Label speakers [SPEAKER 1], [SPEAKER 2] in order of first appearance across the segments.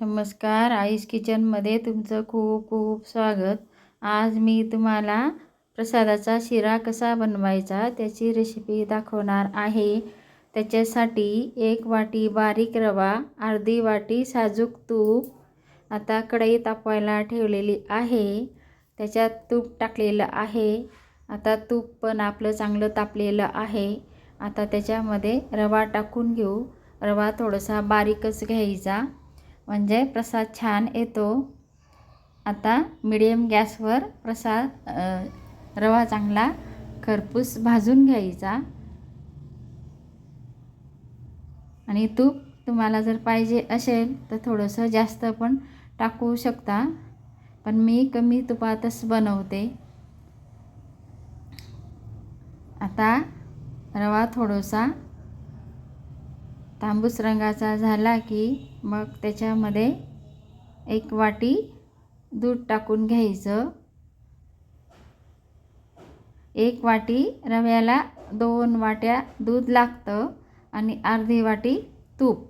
[SPEAKER 1] नमस्कार आईस किचनमध्ये तुमचं खूप खूप स्वागत. आज मी तुम्हाला प्रसादाचा शिरा कसा बनवायचा त्याची रेसिपी दाखवणार आहे. त्याच्यासाठी एक वाटी बारीक रवा अर्धी वाटी साजूक तूप आता कढई तापवायला ठेवलेली आहे. त्याच्यात तूप टाकलेलं आहे. आता तूप पण आपलं चांगलं तापलेलं आहे. आता त्याच्यामध्ये रवा टाकून घेऊ. रवा थोडासा बारीकच घ्यायचा. म्हणजे प्रसाद छान येतो. आता मिडियम गॅसवर प्रसाद रवा चांगला खरपूस भाजून घ्यायचा. आणि तूप तुम्हाला जर पाहिजे असेल तर थोडंसं जास्त पण टाकू शकता. पण मी कमी तुपातच बनवते. आता रवा थोडासा तांबूस रंगाचा झाला की मग त्याच्यामध्ये एक वाटी दूध टाकून घ्यायचं. एक वाटी रव्याला दोन वाट्या दूध लागतं आणि अर्धी वाटी तूप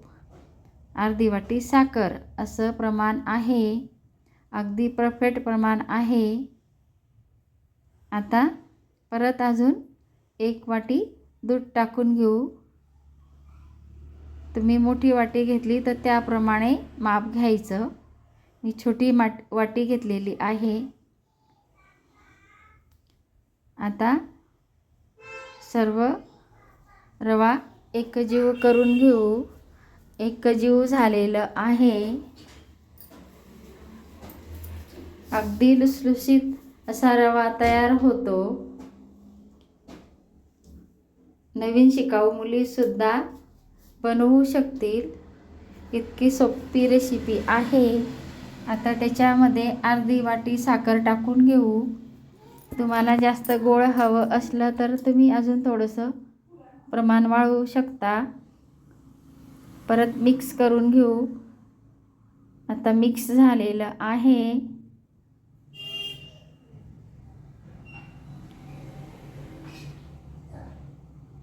[SPEAKER 1] अर्धी वाटी साखर असं प्रमाण आहे. अगदी परफेक्ट प्रमाण आहे. आता परत अजून एक वाटी दूध टाकून घेऊ. तुम्ही मोठी वाटी घेतली तर त्याप्रमाणे माप घ्यायचं. मी छोटी माट वाटी घेतलेली आहे. आता सर्व रवा एकजीव करून घेऊ. एकजीव झालेलं आहे. अगदी लुसलुसीत असा रवा तयार होतो. नवीन शिकाऊ मुलीसुद्धा बनवू शकतील. इतकी सोपी रेसिपी आहे. आता त्याच्यामध्ये अर्धी वाटी साखर टाकून घेऊ. तुम्हाला जास्त गोळ हवं असलं तर तुम्ही अजून थोडंसं प्रमाण वाढवू शकता. परत मिक्स करून घेऊ. आता मिक्स झालेलं आहे.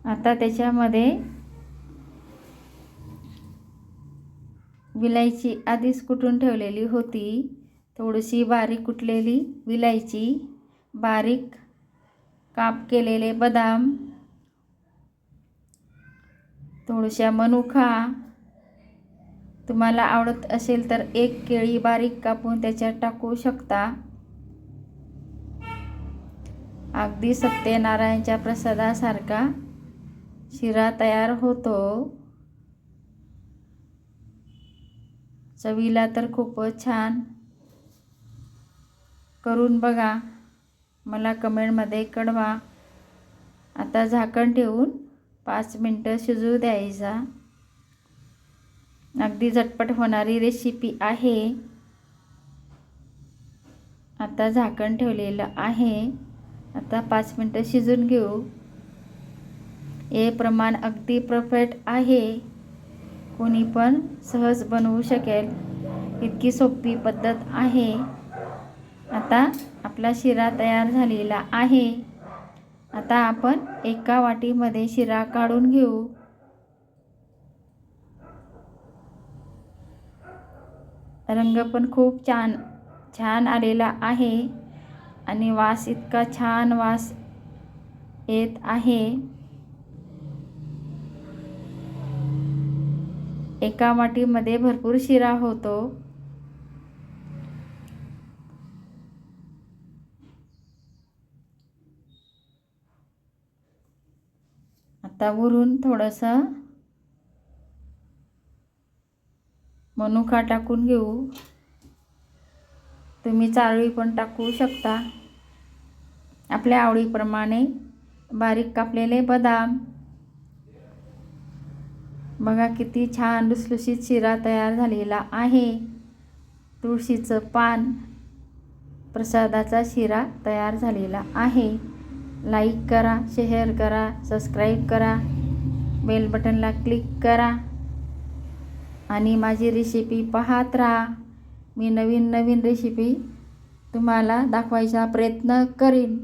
[SPEAKER 1] आता त्याच्यामध्ये विलायची आधीच कुटून ठेवलेली होती? थोडीशी बारीक कुटलेली विलायची? बारीक काप केलेले बदाम? थोड्याशा मनुखा तुम्हाला आवडत असेल तर एक केळी बारीक कापून त्याच्यात टाकू शकता? अगदी सत्यनारायणच्या प्रसादासारखा शिरा तयार होतो. चवीला तर खूपच छान. करून बघा. मला कमेंटमध्ये कळवा. आता झाकण ठेवून पाच मिनटं शिजू द्यायचा. अगदी झटपट होणारी रेसिपी आहे. आता झाकण ठेवलेलं आहे. आता पाच मिनटं शिजून घेऊ. हे प्रमाण अगदी परफेक्ट आहे. कोणी पण सहज बनवू शकेल. इतकी सोपी पद्धत आहे. आता आपला शिरा तयार झालेला आहे. आता आपण एका वाटीमध्ये शिरा काढून घेऊ. रंग पण खूप छान छान आलेला आहे आणि वास इतका छान वास येत आहे. एका वाटीमध्ये भरपूर शिरा होतो. आता वरून थोडंसं मनुका टाकून घेऊ. तुम्ही चारोळी पण टाकू शकता. आपल्या आवडीप्रमाणे बारीक कापलेले बदाम. बघा किती छान लुसलुशीत शिरा तयार झालेला आहे. तुळशीचं पान प्रसादाचा शिरा तयार झालेला आहे. लाईक करा शेअर करा सबस्क्राईब करा बेल बटनला क्लिक करा आणि माझी रेसिपी पाहत राहा. मी नवीन नवीन रेसिपी तुम्हाला दाखवायचा प्रयत्न करीन.